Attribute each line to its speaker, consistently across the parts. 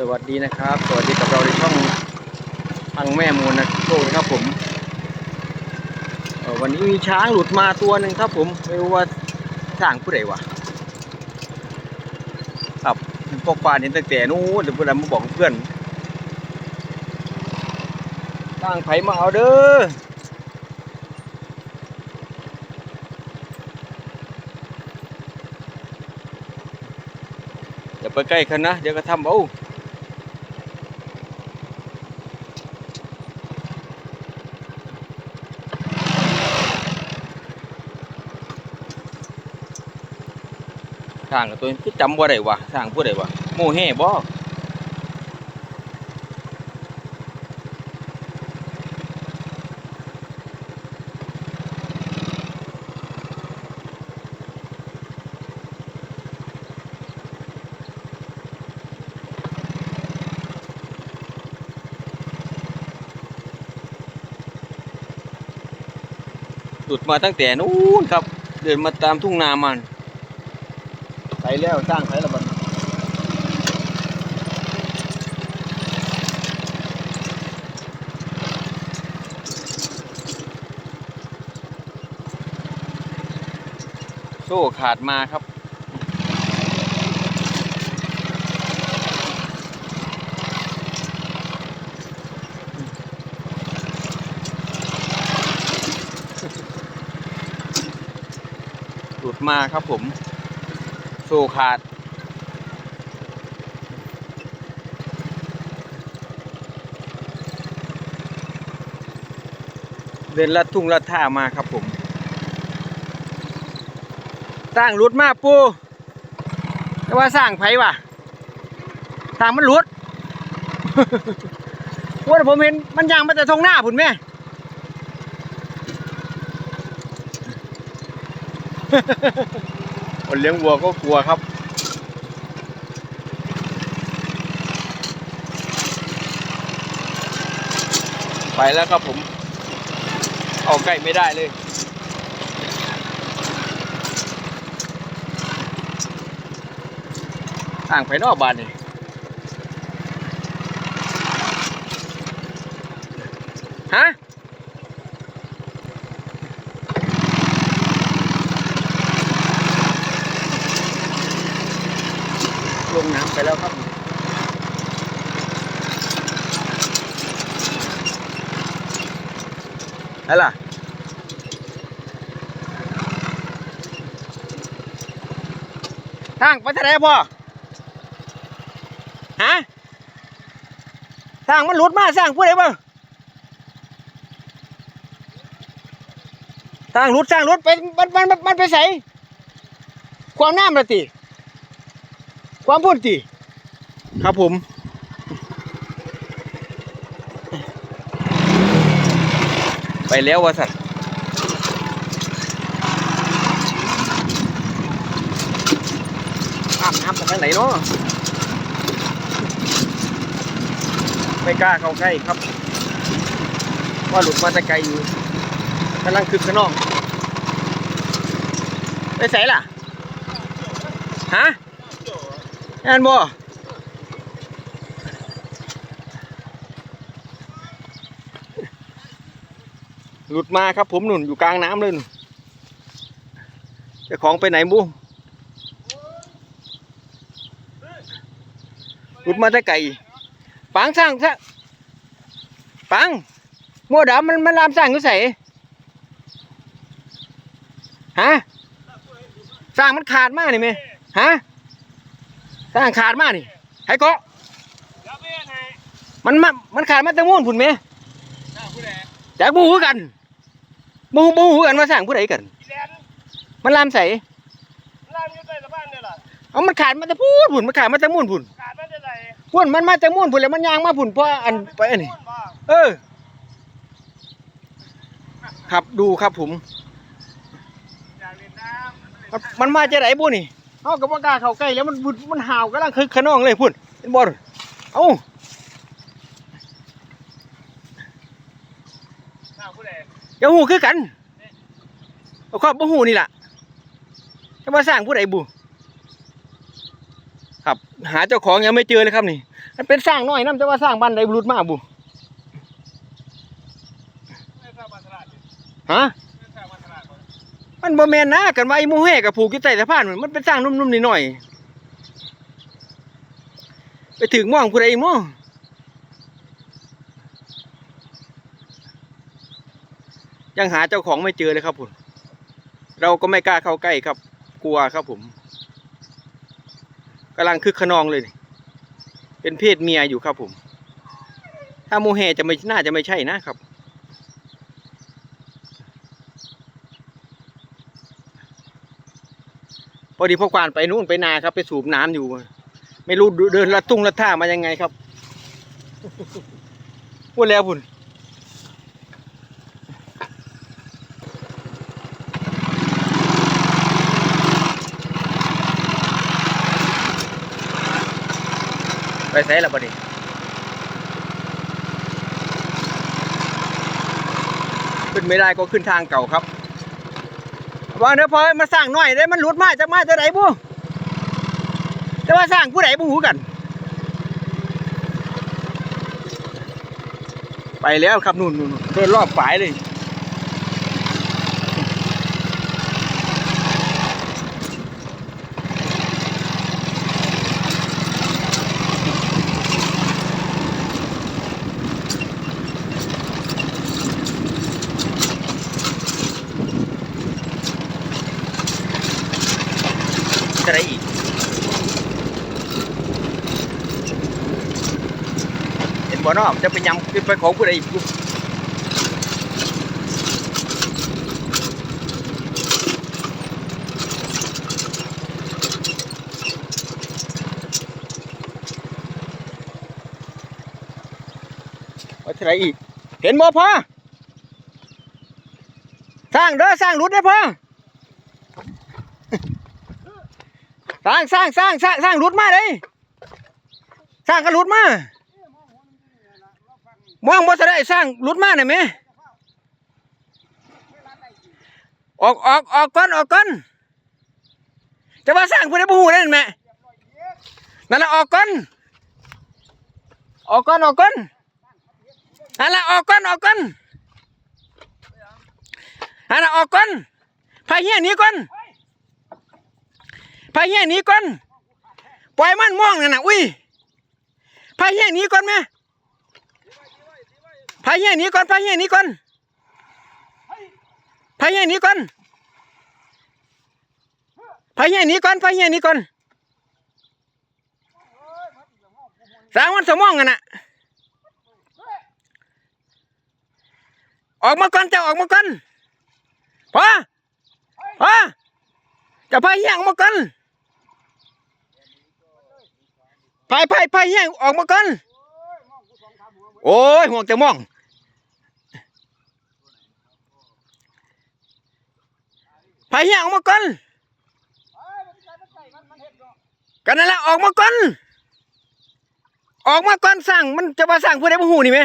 Speaker 1: สวัสดีนะครับ สวัสดีกับเราในช่องอังแม่มูลนะโชคนะครับผมวันนี้มีช้างหลุดมาตัวหนึ่งครับผมไม่รู้ว่าสร้างผู้ใดวะครับพวกปลาเห็นตั้งแต่นู้นเดี๋ยวเพื่อนมาบอกเพื่อนสร้างไผมาเอาเด้ออย่าไปใกล้เขานะ เดี๋ยวก็ทำเอา ร้างตัวนี้คือจำบ่ได้วะสร้างผู้ใดวะโมเฮ่บ่หลุดมาตั้งแต่นู้นครับ เดินมาตามทุ่งนามัน ไปแล้วสร้างไปแล้วบัดโซ่ขาดมาครับหลุดมาครับผม โซ่ขาด เดินลัดทุ่งลัดท่ามาครับผม สร้างหลุดมากปูแต่ว่าสร้างไผวะสร้างมันหลุดว่าผมเห็นมันยางมาแต่ทงหน้าผุนแม่ คนเลี้ยงวัวก็กลัวครับ ไปแล้วครับผม เอาใกล้ไม่ได้เลยต่างไปนอกบ้านนี่ฮะ ลงน้ำไป แล้วครับอะไรล่ะทางไปทางไหนพ่อ ฮะทางมันหลุดมาสร้างผู้ใดบ้างทางหลุดสร้างหลุดไปมันมันมันไปใส่ความน้ำละติความพูดติ ครับผมไปแล้ววะสัตว์อาบน้ำจากทางไหนเนาะไม่กล้าเข้าใกล้ครับ ว่าหลุดมาแต่ไกลอยู่กำลังคึกขนองไปใส่ล่ะ ฮะแอนบ่ หลุดมาครับผมหนุนอยู่กลางน้ำเลยหนุนเจ้าของไปไหนบูหลุดมาได้ไก่ปังสร้างสร้างปังมัวดำมันมันลามสร้างอยู่ใส่ฮะสร้างมันขาดมากนี่ไหมฮะสร้างขาดมากนี่ไห้เกาะมันมามันขาดมาแตะม่วนผุนไหมจากบูหูกัน บูบูหูกันมาสร้างผู้ใดกันมันลามใส่
Speaker 2: ล่ามอยู่ใต้สะพานเนี่ยล่ะ
Speaker 1: เอามันขาดมาแต่พูดผุนมันขาดมาแต่ม่วนผุน
Speaker 2: ขาดมันจะไหน
Speaker 1: พุ่นมันมาแต่ม่วนผุนแล้วมันยางมาผุนเพราะอันไปอันนี้
Speaker 2: บ่
Speaker 1: เออ ครับดูครับผม
Speaker 2: อยากเล่นน้
Speaker 1: มันมันมาจะไหนบุนี่ เอากับว่ากล้าเข้าใกล้แล้วมันบุดมันห่าวกำลังคึกขนองเลยพุ่นเป็นบอลเอ้าำ
Speaker 2: ทางผู้
Speaker 1: อย่าหูคือกันเอาครอบบ่หูนี่ล่ะจะมาสร้างผู้ใดบุครับ หาเจ้าของยังไม่เจอเลยครับนี่มันเป็นสร้างน้อยน้ำจะว่าสร้างบ้านใดบรุษมาบุ
Speaker 2: ไม่ทราบมาตลาดดิ
Speaker 1: ฮะ
Speaker 2: มัน
Speaker 1: บ่แมนนะกันว่าไอ้หมูแห่กับผูกอยู่ใต้สะพานมันมันเป็นสร้างนุ่มๆนิดหน่อย ไปถึงม่องผู้ใดอีก ยังหาเจ้าของไม่เจอเลยครับผมเราก็ไม่กล้าเข้าใกล้ครับ กลัวครับผมกำลังคึกขนองเลย เป็นเพศเมียอยู่ครับผม ถ้าโมแฮจะไม่น่าจะไม่ใช่นะครับ พอดีพ่อควานไปนู่นไปนาครับ ไปสูบน้ำอยู่ ไม่รู้เดินละตุ้งละท่ามายังไงครับพูดแล้วพุ่น ไปใส่ละบัดนี้ขึ้นไม่ได้ก็ขึ้นทางเก่าครับว่าเดี๋ยวพอมาสร้างหน่อยได้มันหลุดมาจากมาจากไหนบุแต่ว่าสร้างผู้ใดบุหูกัน ไปแล้วครับนู่นนู่นนู่นเดินรอบฝายเลย เนบ่เนอกจะไปยำไปของผู้ใดอีกบุว่าจะได้อีก เห็นบ่พ่อสร้างเด้อสร้างรุดได้พ่อสร้างสร้างสร้างสร้างสร้างรุดมาเลยสร้างก็รุดมา มองบ่ทันได้สร้างรุดมาหน่อยไหมออกออกออกก่อนออกก่อนจะว่าสร้างผู้ใดบ่ฮู้ได้แม่นั่นละออกก่อนออกก่อนออกก่อนนั่นละออกก่อนออกก่อนนั่นละออกก่อนพายเฮียนี้ก่อนพายเฮียนี้ก่อนปล่อยมันม่วงนั่นน่ะอุ้ยพายเฮียนี้ก่อนแม่ พายแย่หนี้ก่อนพายแย่หนี้ก่อนพายแย่หนี้ก่อนพายแย่หนี้ก่อนพายแย่หนี้ก่อนสางมันสมองกันน่ะออกมาก่อนเจ้าออกมาก่อนพอพอจะพายแย่ออกมาก่อนพายพายพายแย่ออกมาก่อนโอ้ยห่วงจะมอง พายแย่ออกมาก่อนกันนั่นแหละออกมาก่อน ออกมาก่อนสั่งมันจะมาสั่งผู้ใดผู้หูนี่ไหม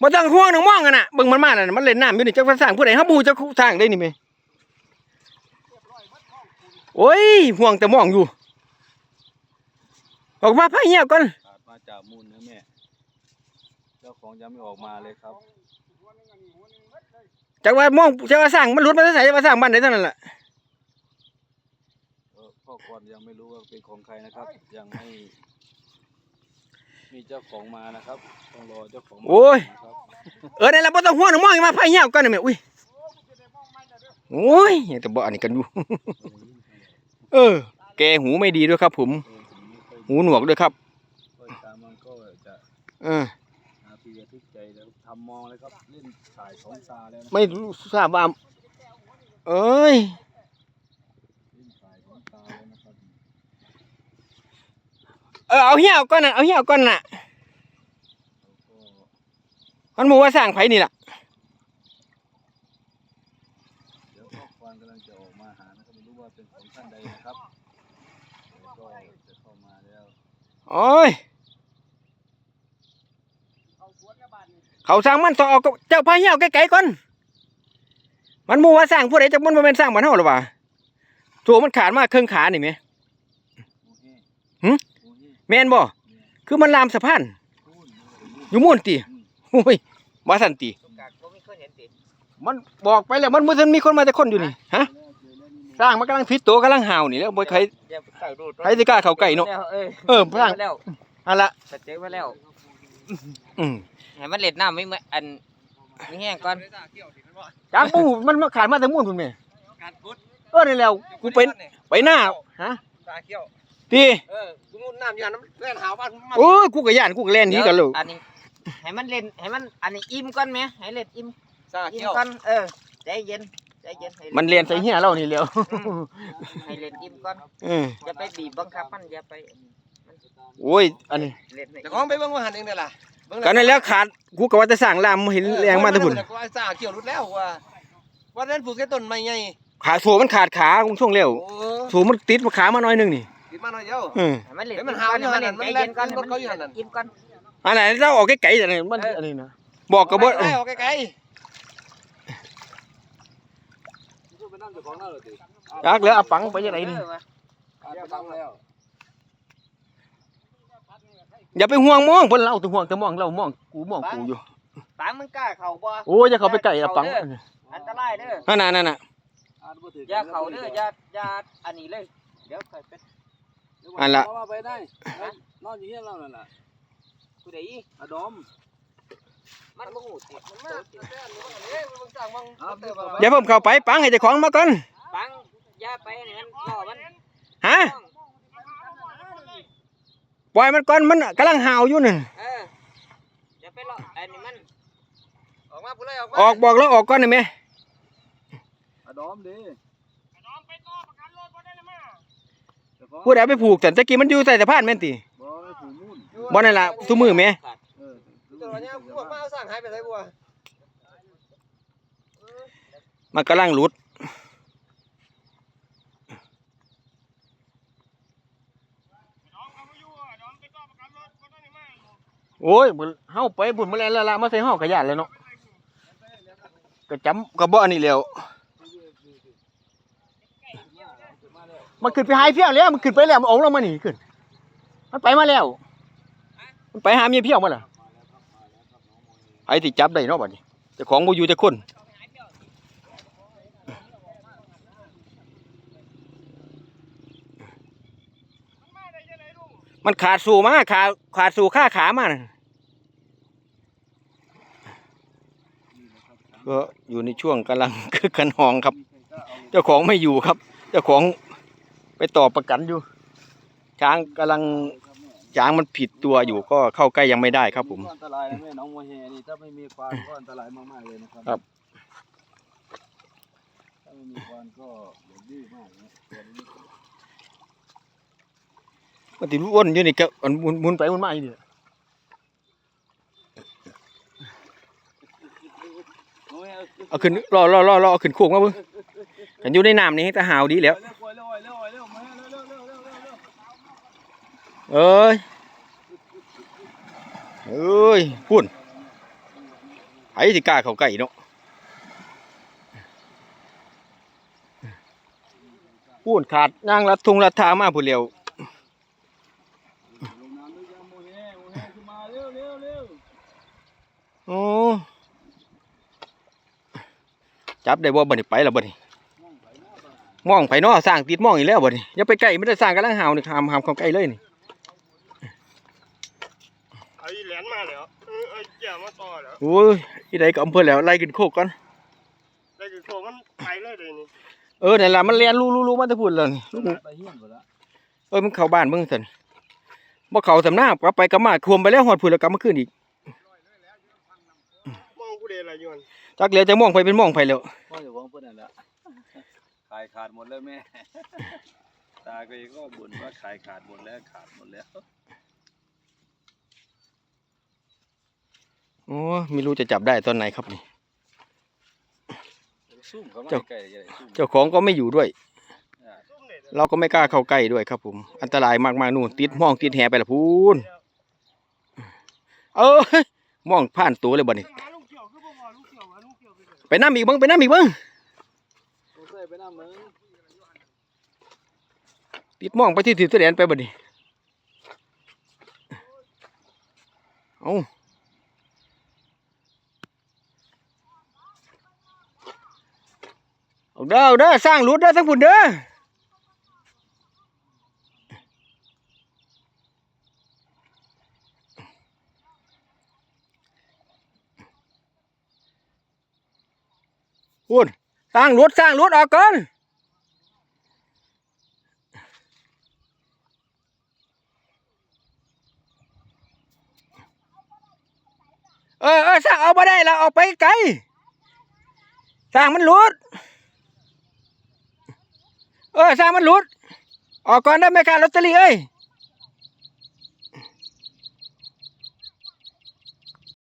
Speaker 1: มาต้องห่วงน้องมองกันน่ะเบิ่งมันมาแล้วน่ะมันเล่นน้ำอยู่นี่จะมาสั่งผู้ใดฮับบูจะสั่งได้นี่ไหมโอ้ยห่วงแต่มองอยู่ ออกมาพายแย่ก่อน
Speaker 3: มาจากมูลนะแม่เจ้าของยังไม่ออกมาเลยครับ
Speaker 1: จากว่ามองจากว่าสั่งมันหลุดมาใส่จากว่าสั่งบ้านไหนเท่านั้นแหละ
Speaker 3: เออพ่อก่อนยังไม่รู้ว่าเป็นของใครนะครับ ยังไม่มีเจ้าของมานะครับต้องรอเจ้าของมา
Speaker 1: โอ้ย
Speaker 3: นะครับ
Speaker 1: เออในนแหละบ่ต้องห่วงน้องมองอย่ามาพายแย่ก่อนนี่แม่อุ้ยโอ้ยยังแต่บ่อันนี้กันอยู่ เออ แกหูไม่ดีด้วยครับ ผม
Speaker 3: เออผมไม่ค่อย
Speaker 1: หูหนวกด้วยครับ
Speaker 3: ค่อยตามมันก็จะ
Speaker 1: เออำ
Speaker 3: มองเลยครับเล่นถ่ายสองตาแล้วนะ
Speaker 1: ไม่รู้ทราบว่าเอ้ย
Speaker 3: เล่นถ่ายสองตาแล้วนะครับ
Speaker 1: เออเอาเหี้ยเอาก่อนน่ะเอาเหี้ยเอาก่อนน่ะ
Speaker 3: แล้วก็
Speaker 1: มันหมู่ว่าสร้างไผนี่ล่ะ
Speaker 3: เดี๋ยวพ่อควานกำลังจะออกมาหานะครับไม่รู้ว่าเป็นของท่านใดนะครับแล้วก็จะเข้ามาแล้ว
Speaker 1: โอ้ย เขาสร้างมันต่อเอาก็เจ้าพายเหี้ยเอาไกลๆก่อน มันหมู่ว่าสร้างผู้ใดจักมันบ่แม่นสร้างบ้านเฮาหรอวะตัวมันขาดมาเครื่องขานี่ไหม
Speaker 3: โอเค
Speaker 1: หึ
Speaker 3: โอเค
Speaker 1: แม่นบ่คือมันลามสะพาน
Speaker 3: พูด
Speaker 1: อยู่ม่วนติโอ้ยบ่สันติ
Speaker 4: ลูกกากก็ไม่เคยเห็นติด
Speaker 1: มันบอกไปแล้วมันมันมีคนมาแต่คนอยู่นี่ฮะสร้างมันกำลังผิดตัวกำลังห่าวนี่แล้วบ่ใคร
Speaker 4: อย่าไปใกล้รูด
Speaker 1: ใครสิกล้าเข้าใกล้เนาะ
Speaker 4: แล้วเอ้ย
Speaker 1: เออพลัง
Speaker 4: ไปแล้ว
Speaker 1: อันละ
Speaker 4: ไปเจอมาแล้ว
Speaker 1: อืม
Speaker 4: ให้มันเล็ดน้ำไม่เหมือนอันไม่แห้งก่อน
Speaker 1: จักปูมันมาขาดมาแต่ม่วนพุ่นแม่
Speaker 2: การกุด
Speaker 1: เออนี่แล้วกูไปไปหน้าฮะ
Speaker 2: ตาเขี้ยว
Speaker 1: ติ
Speaker 2: เออกูมุดน้ำอยู่หันน้ำเล่นหาบ้านมัน
Speaker 1: โอ้ยกูก็ย่านกูก็แล่นหนีกันแล้ว
Speaker 4: อันนี้ให้มันเล่นให้มันอันนี้อิ่มก่อนไหมให้เล่นอิ่ม
Speaker 2: ตา
Speaker 4: อิ่ม
Speaker 2: เขี้ยว
Speaker 4: ก่อนเออใจเย็นใจเย็นให้
Speaker 1: มันเรียนใส่เหี้ยเรานี่แล้ว
Speaker 4: ให้เล่นอิ่มก่อน
Speaker 1: เออ
Speaker 4: อย่าไปบีบบังคับมันอย่าไป
Speaker 1: โอ้ยอันนี้
Speaker 4: เล่นให้
Speaker 2: แต่ของไปเบิ่งว่าหันเองเด้อล่ะเบิ่ง
Speaker 1: ก็นั่นแล้วขาดกูก็ว่าจะสร้างลามเห็นแรงมาแต่พุ่น
Speaker 2: กูว่าตาเขี้ยวรุดแล้วว่าวันนั้นปลูกแค่ต้นไม้ใหญ่
Speaker 1: ขาโซมันขาดขาคงช่วงเร็ว
Speaker 2: โอ้
Speaker 1: โซมันติดมาขามาหน่อยหนึงนี่
Speaker 2: ติดมาหน่อยเดียว
Speaker 1: เออ
Speaker 4: ให้มันเล่น
Speaker 2: ให้มัน
Speaker 4: อิ่ก่อ
Speaker 2: หาวอยู่
Speaker 4: ให้มันเล่น
Speaker 2: นั่
Speaker 4: ใจ
Speaker 2: นมัน
Speaker 4: เย็นก่อน
Speaker 2: เล่นรถเขาอยู่นั่น
Speaker 4: อิ่มก่อน
Speaker 1: อันไหนเราออกไกลๆแต่นี่มัน
Speaker 4: เอออั
Speaker 1: อันนี้นะบอกกับบ่
Speaker 2: ไล่ออกไกล
Speaker 3: พูดไปนั่งเจ้าของนั่นเหรอติ
Speaker 1: จักแล้วเอาปังไปยังไงนี่
Speaker 4: เออวะ
Speaker 3: อ่านไปตั้งแล้ว
Speaker 1: อย่าไปห่วงมองเพิ่นเราแตัวห่วงแต่มองเรามองกูมองกูอยู่
Speaker 4: ปังมึงกล้าเข่าบ่
Speaker 1: โอ้ยอย่าเข้าไปใกล้เอาปัง
Speaker 4: อันตรายเด้อ
Speaker 1: นั่นน่ะนั่นน่ะ
Speaker 3: อ่านบ่ถึง
Speaker 4: อย่าเข่าเด้ออย่าอย่าอันนี้เลยเดี๋ยวค่อยเป็น
Speaker 1: อันละ
Speaker 3: เอามาไปได้นอนอยู่เฮียนเรานั่นน่ะ
Speaker 4: ผู้ใดอี
Speaker 3: อะดอม
Speaker 4: มันบ่ฮู้ติดมัน
Speaker 2: ๆมา
Speaker 4: โตติด
Speaker 2: เอ้ยมึงสั่งมึงเอาเติมมา
Speaker 1: อย่าเพิ่มเข้าไปปังให้เจ้าของมาก่อน
Speaker 4: ปังอย่าไปนี่มันล่อมัน
Speaker 1: ฮะ ปล่อยมันก่อนมันกำลังห่าวอยู่นั่น
Speaker 4: เอออย่าไปล่ออันนี้มัน
Speaker 2: ออกมาพูดเลยออกมา
Speaker 1: ออกบอกแล้วออกก่อนได้ไหม
Speaker 3: อะดอมดิเจ้าของ
Speaker 1: พูดเอาไปผูกแต่ตะกี้มันอยู่ใส่สะพานแม่นติ
Speaker 3: บ่ไม่ผูกมุ่น
Speaker 1: บ่นั่นล่ะซุมือแม่
Speaker 3: เออ
Speaker 2: ตัวเนี้ยกูบอกมาเอาสั่งหายไปไหนกูวะ
Speaker 1: มันกำลังหลุด โอ้ยบุเฮาไปบุญมาแล้วละละมาใส่ห้องกระยานเลยเนาะก็จำก็บ่อันนี้แล้วมันขึ้นไปหายเพี้ยวแล้วมันขึ้นไปแล้วมันออกลงมานี่ขึ้น มันไปมาแล้ว มันไปหาเมียเพี้ยวมาล่ะไอ้ที่จับได้เนาะบัดนี้เจ้าของบ่อยู่แต่คนมันขาดสู่มาขาดขาดสู่ค่าขามานะ ก็อยู่ในช่วงกำลังคือกันหองครับ เจ้าของไม่อยู่ครับ เจ้าของไปต่อประกันอยู่ ช้างกำลังช้างมันผิดตัวอยู่ก็เข้าใกล้ยังไม่ได้ครับผม
Speaker 3: อันตรายนะแม่น้องโมเฮนี่ถ้าไม่มีควานก็อันตรายมากๆเลยนะครับ
Speaker 1: ครับ
Speaker 3: ถ้าไม่มีควานก็อย่างดื้อมากนะตัวนี้
Speaker 1: มันติดอ้วนอยู่นี่ก็มันหมุนหมุนไปหมุนมาอยู่นี่
Speaker 3: โอ้ย
Speaker 1: เอาขึ้นรอรอรอรอเอาขึ้นค้งมาเบิ่งกันอยู่ในน้ำนี่แต่หาวดีแล้ว
Speaker 3: เอ้
Speaker 1: ยเอ้ยพุ่นไอ้ที่กล้าเขาใกล้เนาะพุ่นขาดย่งลัดทุงลัดทางมาพุ่นเร็ว
Speaker 3: ลงน้ำด้วยจ้าโมเฮโมเฮขึ้นมาเร็วเร็วเร็ว
Speaker 1: โอ้ จับได้บ่บัดนี้ไปแล้วบัดนี้มองไปเนาะสร้างติดมองอีกแล้วบัดนี้อย่าไปใกล้ไม่ได้สร้างกำลังหาวนี่ห้ามห้ามเข้าใกล้เลยนี่
Speaker 2: เอาอีแหลนมาแล้วเออไอ้เกี่ยมาต่อแล้ว
Speaker 1: โอ้ยที่ใดก็อำเภอแล้วไล่ขึ้นโคกก่อน
Speaker 2: ได้คือโคมันไปเลยเลยนี่
Speaker 1: เออนั่นล่ะมันเรียนรู้รู้รู้มาแต่พูดแล้วนี่
Speaker 3: ไปเฮียนหมดละ
Speaker 1: เอ้ยมันเข้าบ้านเบิ่งซั่นบ่เข้าสำนักกลับไปกลับมาควมไปแล้วฮอดพุ่นแล้วกลับมาคืนอีก
Speaker 2: มองกู เดอะไรอยู่มัน
Speaker 1: จักเหลือจะมองไปเป็นมองไปแล้ว
Speaker 3: พ่ออยู่ของเพื่อนนั่นแหละขายขาดหมดแล้วแม่ ตาก็เองก็บ่นว่าขายขาดหมดแล้วขาดหมดแล้ว
Speaker 1: โอ้ไม่รู้จะจับได้ตอนไหนครับนี่
Speaker 3: ซุ่มเขามา
Speaker 1: เจ้า
Speaker 3: ใกล้ๆจะได้ซุ่ม
Speaker 1: เจ้าของก็ไม่อยู่ด้วย
Speaker 3: อ่า
Speaker 2: ซุ่มเด็ด
Speaker 1: เราก็ไม่กล้าเข้าใกล้ด้วยครับผม อันตรายมากๆนู่นติดมองติดแหไปละพูน เออมองผ่านตัวเลยบ่นี่
Speaker 2: ไป
Speaker 1: น้ำอีกบ้างไปน้ำอีกบ้า
Speaker 3: ง
Speaker 1: ติดมองไปที่ถือตัวแดนไปบ่ดิเอาเอาเด้อเอาเด้อสร้างรูดเด้อทั้งพุ่นเด้อ พุ่นสร้างรูดสร้างรูดออกก่อนเออเออสร้างเอาไปได้แล้วเอาไปไกลสร้างมันหลุดเออสร้างมันหลุดออกก่อนได้ไหมการลอตเตอรี่เอ้ย